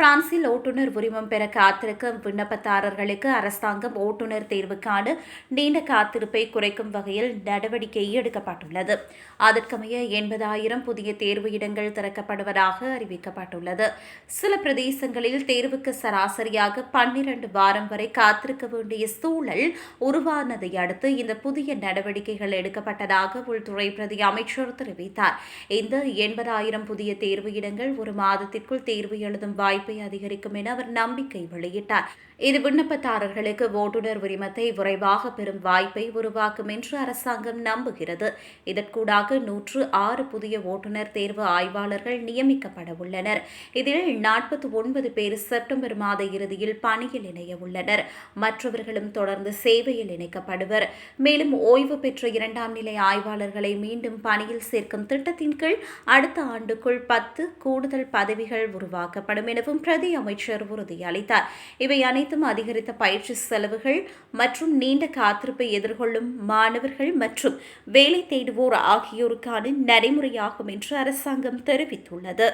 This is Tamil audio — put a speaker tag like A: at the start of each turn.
A: பிரான்சில் ஓட்டுநர் உரிமம் பெற காத்திருக்கும் விண்ணப்பதாரர்களுக்கு அரசாங்கம் ஓட்டுநர் தேர்வுக்கான நீண்ட காத்திருப்பை குறைக்கும் வகையில் நடவடிக்கை எடுக்கப்பட்டுள்ளது. அதற்கமைய எண்பதாயிரம் புதிய தேர்வு இடங்கள் திறக்கப்படுவதாக அறிவிக்கப்பட்டுள்ளது. சில பிரதேசங்களில் தேர்வுக்கு சராசரியாக பன்னிரண்டு வாரம் வரை காத்திருக்க வேண்டிய சூழல் உருவானதை அடுத்து இந்த புதிய நடவடிக்கைகள் எடுக்கப்பட்டதாக உள்துறை பிரதி அமைச்சர் தெரிவித்தார். இந்த எண்பதாயிரம் புதிய தேர்வு இடங்கள் ஒரு மாதத்திற்குள் தேர்வு எழுதும் வாய்ப்பு அதிகரிக்கும் என அவர் நம்பிக்கை வெளியிட்டார். இது விண்ணப்பதாரர்களுக்கு ஓட்டுநர் உரிமத்தை விரைவாக பெறும் வாய்ப்பை உருவாக்கும் என்று அரசாங்கம் நம்புகிறது. இதற்கூடாக நூற்று ஆறு புதிய ஓட்டுநர் தேர்வு ஆய்வாளர்கள் நியமிக்கப்பட உள்ளனர். இதில் நாற்பத்தி ஒன்பது பேர் செப்டம்பர் மாத இறுதியில் பணியில் இணைய உள்ளனர். மற்றவர்களும் தொடர்ந்து சேவையில் இணைக்கப்படுவர். மேலும் ஓய்வு பெற்ற இரண்டாம் நிலை ஆய்வாளர்களை மீண்டும் பணியில் சேர்க்கும் திட்டத்தின் கீழ் அடுத்த ஆண்டுக்குள் பத்து கூடுதல் பதவிகள் உருவாக்கப்படும் எனவும் பிரதி அமைச்சர் உறுதியளித்தார் இவை அனைத்தும் அதிகரித்த பயிற்சி செலவுகள் மற்றும் நீண்ட காத்திருப்பை எதிர்கொள்ளும் மாணவர்கள் மற்றும் வேலை தேடுவோர் ஆகியோருக்கான நடைமுறையாகும் என்று அரசாங்கம் தெரிவித்துள்ளது.